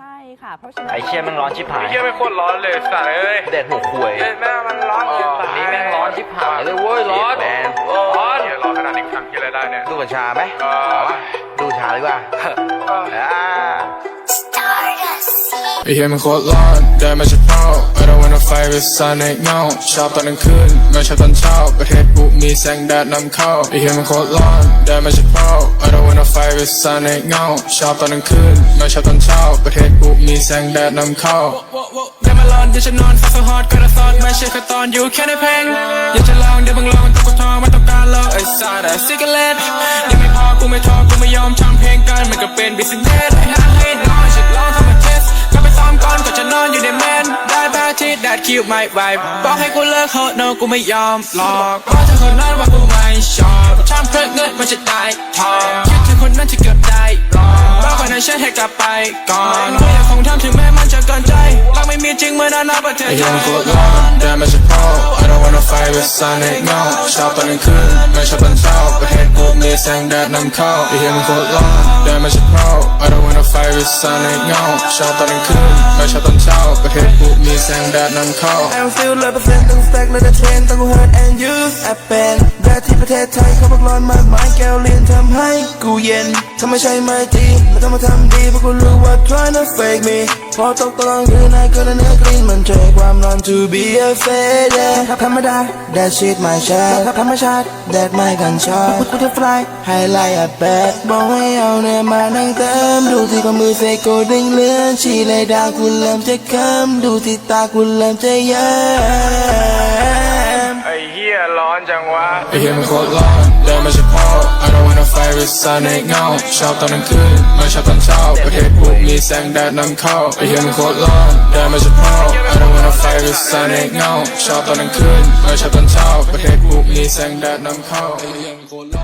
ใช่ค่ะ เพราะฉะนั้นไอเชี่ยแม่งร้อนชิบหาย ไอ้เหี้ยไม่โคตรร้อนเลยสัตว์เอ้ยแดดหัวควยเอ้ยแม่งมันร้อนเกินไปวันนี้แม่งร้อนชิบหายเลยเว้ยร้อนแมนร้อนเหี้ยร้อนขนาดนี้ทำกินอะไรได้เนี่ยดูกัญชาไหมเออเอาวะดูชาดีกว่า ไอเหี้ยมันโคตรร้อนได้มาจากเป้า I don't wanna fight with sun ในเงาชอบตอนกลางคืนไม่ชอบตอนเช้าประเทศกูมีแสงแดดนำเข้าไอเหี้ยมันโคตรร้อนได้มาจากเป้า I don't wanna fight with sun ในเงาชอบตอนกลางคืนไม่ชอบตอนเช้าประเทศกูมีแสงแดดนำเข้าได้มาลอนเดี๋ยวฉันนอนฟ้าสฮอตกระซอดไม่ใช่แค่ตอนอยู่แค่ในเพลงอยากจะลองเดี๋ยวมึงลองต้องกดทองไม่ต้องการลองไอ้สาดซิกเลตยังไม่พอกูไม่ท้อกูไม่ยอมทำเพลงกันมันก็เป็นบิสเนสให้หาให้นอนฉันลอง ที่แดดคิวไม่ไหวบอกให้กูเลิกเฮอะ no กูไม่ยอมหลอกเพราะเธอคนนั้นว่ากูไม่ชอบทำเพื่อเงินมันจะได้ทองคิดถึงคนนั้นที่เกือบได้หลอกบอกคนนั้นฉันให้กลับไปก่อนกูยังคงทำถึงแม้มันจะเกินใจรักไม่มีจริงเมื่อนานนับประเทศไทยยังโคตรร้อนได้มาจากพ่อ I don't wanna fight with sun ในเงาชอบตอนกลางคืนไม่ชอบตอนเช้าประเทศกูมีแสงแดดนำเข้าไอ้เหี้ยมันโคตรร้อนได้มาจากพ่อ I don't wanna fight with sun ในเงาชอบตอนกลางคืนไม่ชอบตอนเช้าประเทศกูมี สงแดดนำเข้า I'm still ร้อยเปอร์เซ็นต์ต้องสแต็กและเทรนต้องกู hurt and use แอปเป็นแดดที่ประเทศไทยเขาบักร้อนมากมายแก้วเลียนทำให้ กูเย็นถ้าไม่ใช่ไม่ดีไม่ต้องมาทำดีเพราะกูรู้ว่า try to fake me พอตกตะลองคืนนายก็ได้เนื้อกรีนมันใจความร้อน to be a fade yeah ธรรมดา that shit ไม่ใช่ธรรมชาติ that ไม่กันชอบกูจะ fly ให้ไล่อะแบดบอกให้เอาเนื้อมานั่งเติมดูที่ข้อมือเซโกดึงเลื่อนชีเลยดาวกูเริ่มจะค้ำดูที่ตากูเริ่มจะเยิ้มไอ้เหี้ยร้อนจังวะไอ้เหี้ยมันโคตรร้อนได้มาจากพ่อ I don't wanna fight with sun ในเงาชอบตอนกลางคืนไม่ชอบตอนเช้าประเทศกูมีแสงแดดนำเข้าไอ้เหี้ยมันโคตรร้อนได้มาเฉพ่อ I don't wanna fight with sun ในเงาชอบตอนกลางคืนไม่ชอบตอนเช้าประเทศกูมีแสงแดดนำเข้าไอ้เหี้ยมันโคตรร้อน